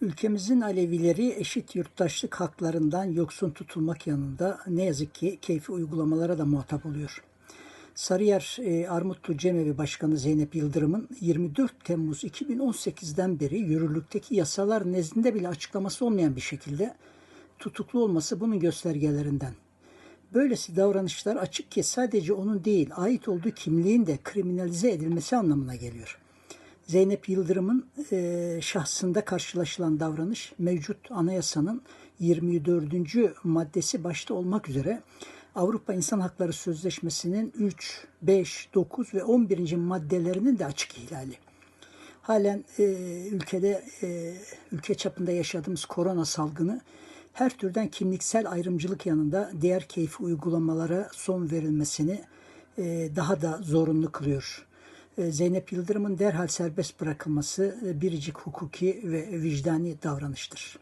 Ülkemizin Alevileri eşit yurttaşlık haklarından yoksun tutulmak yanında ne yazık ki keyfi uygulamalara da muhatap oluyor. Sarıyer e, Armutlu Cemevi Başkanı Zeynep Yıldırım'ın 24 Temmuz 2018'den beri yürürlükteki yasalar nezdinde bile açıklaması olmayan bir şekilde tutuklu olması bunun göstergelerinden. Böylesi davranışlar açık ki sadece onun değil, ait olduğu kimliğin de kriminalize edilmesi anlamına geliyor. Zeynep Yıldırım'ın e, şahsında karşılaşılan davranış mevcut anayasanın 24. maddesi başta olmak üzere Avrupa İnsan Hakları Sözleşmesi'nin 3, 5, 9 ve 11. maddelerinin de açık ihlali. Halen e, ülkede e, ülke çapında yaşadığımız korona salgını her türden kimliksel ayrımcılık yanında diğer keyfi uygulamalara son verilmesini e, daha da zorunlu kılıyor. E, Zeynep Yıldırım'ın derhal serbest bırakılması e, biricik hukuki ve vicdani davranıştır.